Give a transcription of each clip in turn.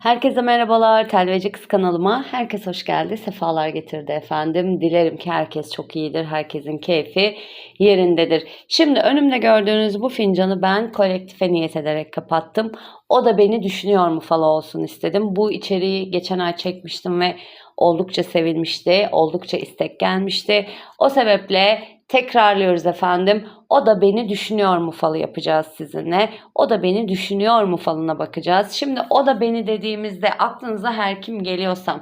Herkese merhabalar. Telveci Kız kanalıma herkes hoş geldi. Sefalar getirdi efendim. Dilerim ki herkes çok iyidir. Herkesin keyfi yerindedir. Şimdi önümde gördüğünüz bu fincanı ben kolektife niyet ederek kapattım. O da beni düşünüyor mu falan olsun istedim. Bu içeriği geçen ay çekmiştim ve oldukça sevilmişti. Oldukça istek gelmişti. O sebeple tekrarlıyoruz efendim. O da beni düşünüyor mu falı yapacağız sizinle. O da beni düşünüyor mu falına bakacağız. Şimdi o da beni dediğimizde aklınıza her kim geliyorsa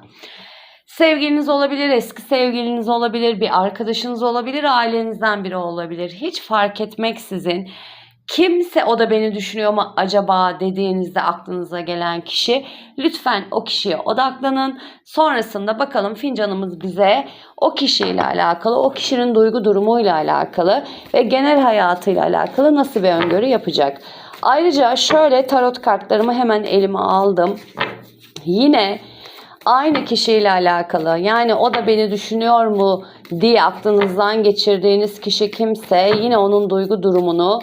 sevgiliniz olabilir, eski sevgiliniz olabilir, bir arkadaşınız olabilir, ailenizden biri olabilir. Hiç fark etmeksizin kimse o da beni düşünüyor mu acaba dediğinizde aklınıza gelen kişi lütfen o kişiye odaklanın. Sonrasında bakalım fincanımız bize o kişiyle alakalı, o kişinin duygu durumuyla alakalı ve genel hayatıyla alakalı nasıl bir öngörü yapacak. Ayrıca şöyle tarot kartlarımı hemen elime aldım. Yine aynı kişiyle alakalı yani o da beni düşünüyor mu diye aklınızdan geçirdiğiniz kişi kimse yine onun duygu durumunu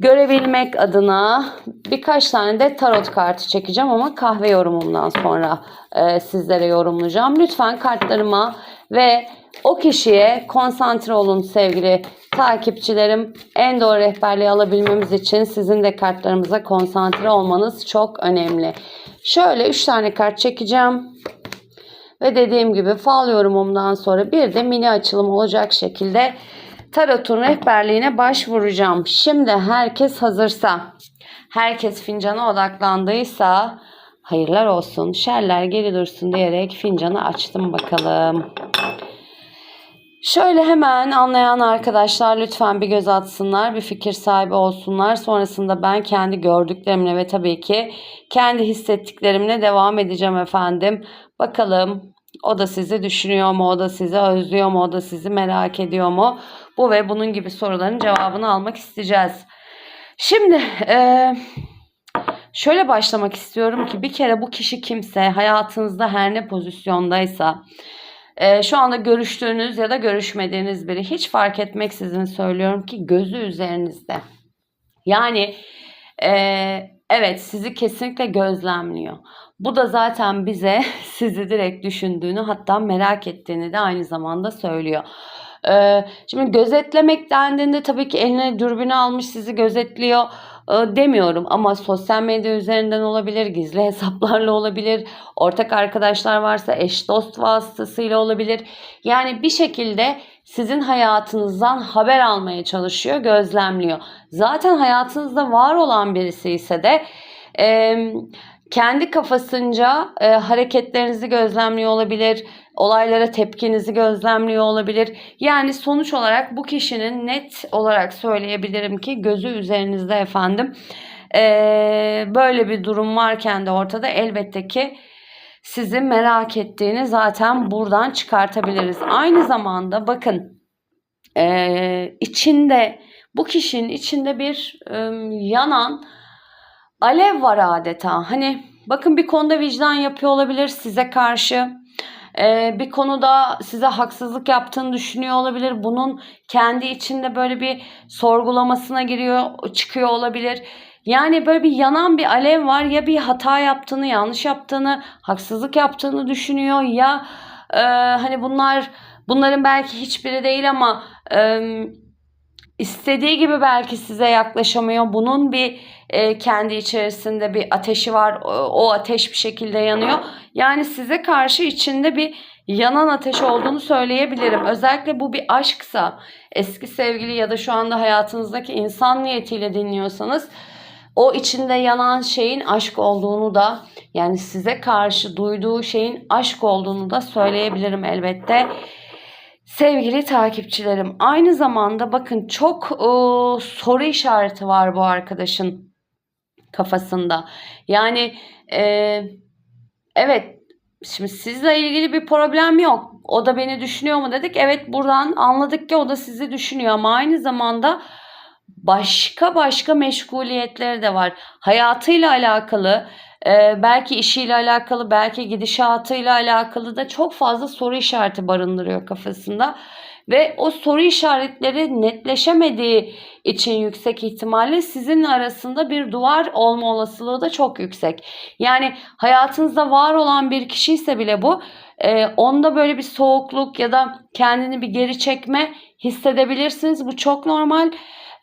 görebilmek adına birkaç tane de tarot kartı çekeceğim ama kahve yorumumdan sonra e, sizlere yorumlayacağım. Lütfen kartlarıma ve o kişiye konsantre olun sevgili takipçilerim. En doğru rehberliği alabilmemiz için sizin de kartlarımıza konsantre olmanız çok önemli. Şöyle 3 tane kart çekeceğim. Ve dediğim gibi fal yorumumdan sonra bir de mini açılım olacak şekilde tarotun rehberliğine başvuracağım. Şimdi herkes hazırsa, herkes fincana odaklandıysa hayırlar olsun, şerler geri dursun diyerek fincanı açtım bakalım. Şöyle hemen anlayan arkadaşlar lütfen bir göz atsınlar, bir fikir sahibi olsunlar. Sonrasında ben kendi gördüklerimle ve tabii ki kendi hissettiklerimle devam edeceğim efendim. Bakalım o da sizi düşünüyor mu, o da sizi özlüyor mu, o da sizi merak ediyor mu? Bu ve bunun gibi soruların cevabını almak isteyeceğiz. Şimdi eee şöyle başlamak istiyorum ki bir kere bu kişi kimse hayatınızda her ne pozisyondaysa e, şu anda görüştüğünüz ya da görüşmediğiniz biri hiç fark etmeksizin söylüyorum ki gözü üzerinizde. Yani e, evet sizi kesinlikle gözlemliyor. Bu da zaten bize sizi direkt düşündüğünü hatta merak ettiğini de aynı zamanda söylüyor. Ee, şimdi gözetlemek dendiğinde tabii ki eline dürbünü almış sizi gözetliyor demiyorum ama sosyal medya üzerinden olabilir, gizli hesaplarla olabilir, ortak arkadaşlar varsa eş dost vasıtasıyla olabilir. Yani bir şekilde sizin hayatınızdan haber almaya çalışıyor, gözlemliyor. Zaten hayatınızda var olan birisi ise de e, kendi kafasınca e, hareketlerinizi gözlemliyor olabilir, olaylara tepkinizi gözlemliyor olabilir. Yani sonuç olarak bu kişinin net olarak söyleyebilirim ki gözü üzerinizde efendim. E, böyle bir durum varken de ortada elbette ki sizi merak ettiğini zaten buradan çıkartabiliriz. Aynı zamanda bakın e, içinde bu kişinin içinde bir e, yanan alev var adeta. Hani bakın bir konuda vicdan yapıyor olabilir size karşı. Ee, bir konuda size haksızlık yaptığını düşünüyor olabilir. Bunun kendi içinde böyle bir sorgulamasına giriyor, çıkıyor olabilir. Yani böyle bir yanan bir alev var. Ya bir hata yaptığını, yanlış yaptığını, haksızlık yaptığını düşünüyor ya e, hani bunlar bunların belki hiçbiri değil ama e, istediği gibi belki size yaklaşamıyor. Bunun bir e, kendi içerisinde bir ateşi var. O, ateş bir şekilde yanıyor. Yani size karşı içinde bir yanan ateş olduğunu söyleyebilirim. Özellikle bu bir aşksa, eski sevgili ya da şu anda hayatınızdaki insan niyetiyle dinliyorsanız o içinde yanan şeyin aşk olduğunu da yani size karşı duyduğu şeyin aşk olduğunu da söyleyebilirim elbette. Sevgili takipçilerim, aynı zamanda bakın çok e, soru işareti var bu arkadaşın kafasında. Yani e, evet şimdi sizle ilgili bir problem yok. O da beni düşünüyor mu dedik. Evet buradan anladık ki o da sizi düşünüyor ama aynı zamanda başka başka meşguliyetleri de var. Hayatıyla alakalı, e, belki işiyle alakalı, belki gidişatıyla alakalı da çok fazla soru işareti barındırıyor kafasında. Ve o soru işaretleri netleşemediği için yüksek ihtimalle sizin arasında bir duvar olma olasılığı da çok yüksek. Yani hayatınızda var olan bir kişi ise bile bu e, onda böyle bir soğukluk ya da kendini bir geri çekme hissedebilirsiniz. Bu çok normal.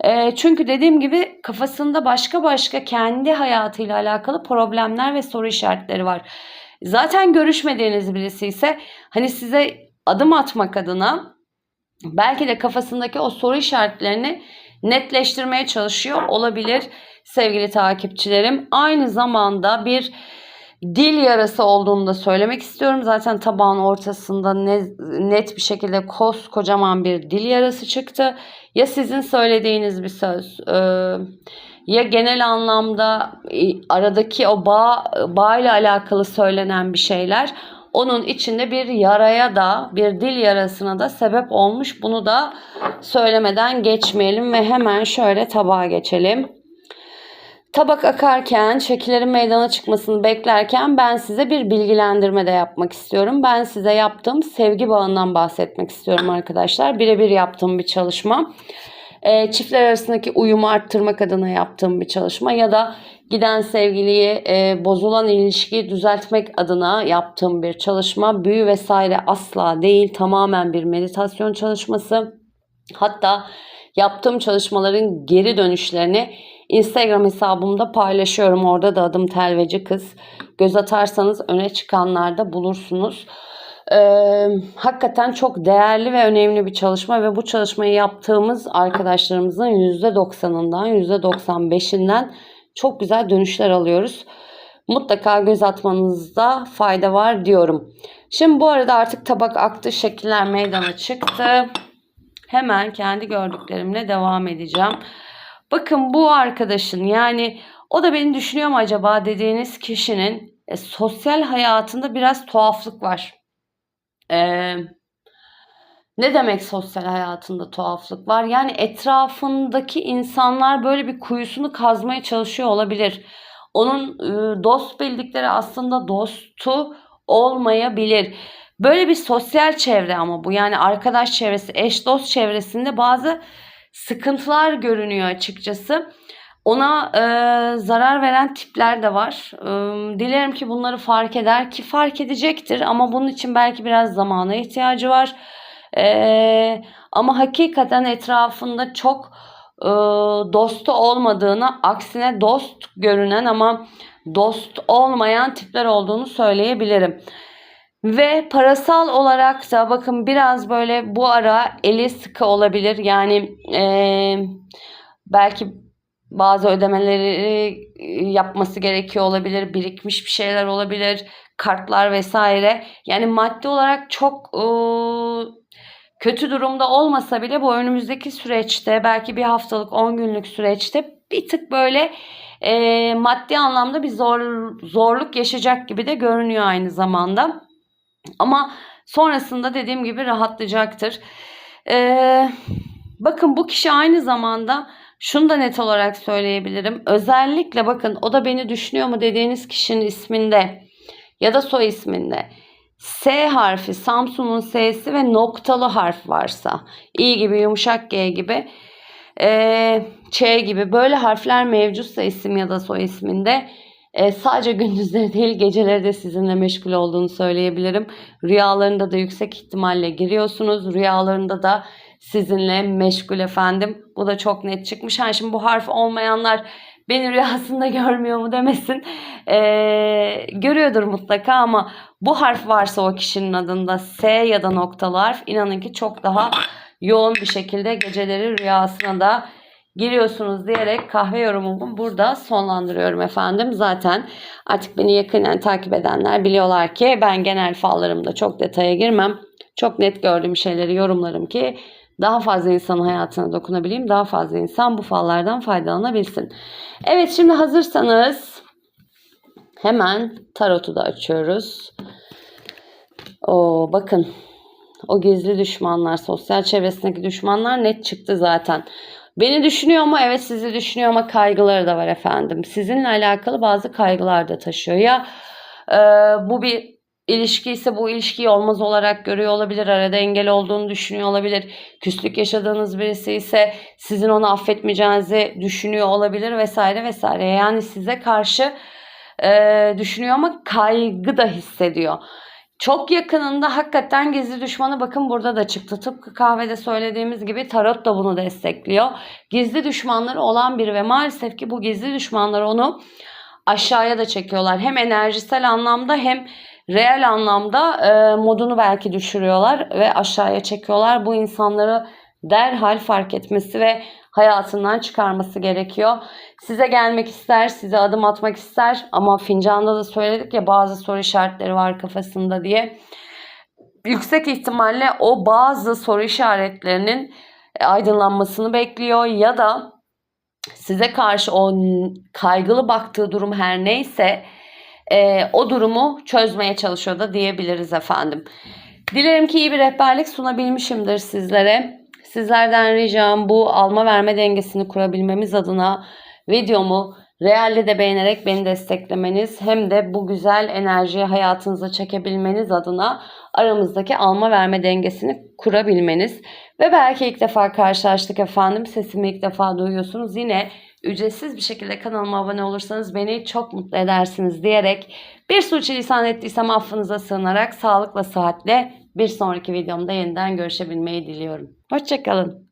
E, çünkü dediğim gibi kafasında başka başka kendi hayatıyla alakalı problemler ve soru işaretleri var. Zaten görüşmediğiniz birisi ise hani size adım atmak adına belki de kafasındaki o soru işaretlerini netleştirmeye çalışıyor olabilir sevgili takipçilerim. Aynı zamanda bir dil yarası olduğunu da söylemek istiyorum. Zaten tabağın ortasında ne, net bir şekilde koskocaman bir dil yarası çıktı. Ya sizin söylediğiniz bir söz e, ya genel anlamda e, aradaki o bağ, bağ ile alakalı söylenen bir şeyler onun içinde bir yaraya da bir dil yarasına da sebep olmuş. Bunu da söylemeden geçmeyelim ve hemen şöyle tabağa geçelim. Tabak akarken, şekillerin meydana çıkmasını beklerken ben size bir bilgilendirme de yapmak istiyorum. Ben size yaptığım sevgi bağından bahsetmek istiyorum arkadaşlar. Birebir yaptığım bir çalışma. E, çiftler arasındaki uyumu arttırmak adına yaptığım bir çalışma ya da giden sevgiliyi, e, bozulan ilişkiyi düzeltmek adına yaptığım bir çalışma. Büyü vesaire asla değil, tamamen bir meditasyon çalışması. Hatta yaptığım çalışmaların geri dönüşlerini Instagram hesabımda paylaşıyorum. Orada da adım Telveci Kız. Göz atarsanız öne çıkanlarda bulursunuz. Ee, hakikaten çok değerli ve önemli bir çalışma ve bu çalışmayı yaptığımız arkadaşlarımızın %90'ından %95'inden çok güzel dönüşler alıyoruz. Mutlaka göz atmanızda fayda var diyorum. Şimdi bu arada artık tabak aktı, şekiller meydana çıktı. Hemen kendi gördüklerimle devam edeceğim. Bakın bu arkadaşın yani o da beni düşünüyor mu acaba dediğiniz kişinin e, sosyal hayatında biraz tuhaflık var. Ee, ne demek sosyal hayatında tuhaflık var? Yani etrafındaki insanlar böyle bir kuyusunu kazmaya çalışıyor olabilir. Onun e, dost bildikleri aslında dostu olmayabilir. Böyle bir sosyal çevre ama bu yani arkadaş çevresi, eş dost çevresinde bazı sıkıntılar görünüyor açıkçası. Ona e, zarar veren tipler de var. E, dilerim ki bunları fark eder ki fark edecektir ama bunun için belki biraz zamana ihtiyacı var. E, ama hakikaten etrafında çok e, dostu olmadığını, aksine dost görünen ama dost olmayan tipler olduğunu söyleyebilirim. Ve parasal olarak da bakın biraz böyle bu ara eli sıkı olabilir. Yani e, belki bazı ödemeleri yapması gerekiyor olabilir. Birikmiş bir şeyler olabilir. Kartlar vesaire. Yani maddi olarak çok e, kötü durumda olmasa bile bu önümüzdeki süreçte belki bir haftalık 10 günlük süreçte bir tık böyle e, maddi anlamda bir zor, zorluk yaşayacak gibi de görünüyor aynı zamanda. Ama sonrasında dediğim gibi rahatlayacaktır. Ee, bakın bu kişi aynı zamanda şunu da net olarak söyleyebilirim. Özellikle bakın o da beni düşünüyor mu dediğiniz kişinin isminde ya da soy isminde S harfi, Samsun'un S'si ve noktalı harf varsa, İ gibi, yumuşak G gibi, e, Ç gibi böyle harfler mevcutsa isim ya da soy isminde e, sadece gündüzleri değil geceleri de sizinle meşgul olduğunu söyleyebilirim. Rüyalarında da yüksek ihtimalle giriyorsunuz. Rüyalarında da sizinle meşgul efendim. Bu da çok net çıkmış. Ha şimdi bu harf olmayanlar beni rüyasında görmüyor mu demesin. Ee, görüyordur mutlaka ama bu harf varsa o kişinin adında S ya da noktalı harf inanın ki çok daha yoğun bir şekilde geceleri rüyasına da giriyorsunuz diyerek kahve yorumumu burada sonlandırıyorum efendim. Zaten artık beni yakından takip edenler biliyorlar ki ben genel fallarımda çok detaya girmem. Çok net gördüğüm şeyleri yorumlarım ki daha fazla insanın hayatına dokunabileyim. Daha fazla insan bu fallardan faydalanabilsin. Evet şimdi hazırsanız hemen tarotu da açıyoruz. Oo, bakın o gizli düşmanlar, sosyal çevresindeki düşmanlar net çıktı zaten. Beni düşünüyor mu? Evet sizi düşünüyor ama kaygıları da var efendim. Sizinle alakalı bazı kaygılar da taşıyor. Ya e, bu bir ilişki ise bu ilişkiyi olmaz olarak görüyor olabilir. Arada engel olduğunu düşünüyor olabilir. Küslük yaşadığınız birisi ise sizin onu affetmeyeceğinizi düşünüyor olabilir vesaire vesaire. Yani size karşı e, düşünüyor ama kaygı da hissediyor. Çok yakınında hakikaten gizli düşmanı bakın burada da çıktı. Tıpkı kahvede söylediğimiz gibi tarot da bunu destekliyor. Gizli düşmanları olan biri ve maalesef ki bu gizli düşmanlar onu aşağıya da çekiyorlar. Hem enerjisel anlamda hem reel anlamda e, modunu belki düşürüyorlar ve aşağıya çekiyorlar. Bu insanları derhal fark etmesi ve hayatından çıkarması gerekiyor. Size gelmek ister, size adım atmak ister ama fincanda da söyledik ya bazı soru işaretleri var kafasında diye. Yüksek ihtimalle o bazı soru işaretlerinin e, aydınlanmasını bekliyor ya da size karşı o kaygılı baktığı durum her neyse e, o durumu çözmeye çalışıyor da diyebiliriz efendim. Dilerim ki iyi bir rehberlik sunabilmişimdir sizlere. Sizlerden ricam bu alma verme dengesini kurabilmemiz adına videomu realde de beğenerek beni desteklemeniz hem de bu güzel enerjiyi hayatınıza çekebilmeniz adına aramızdaki alma verme dengesini kurabilmeniz. Ve belki ilk defa karşılaştık efendim sesimi ilk defa duyuyorsunuz. Yine ücretsiz bir şekilde kanalıma abone olursanız beni çok mutlu edersiniz diyerek bir suçu ettiysem affınıza sığınarak sağlıkla sıhhatle bir sonraki videomda yeniden görüşebilmeyi diliyorum. Hoşçakalın.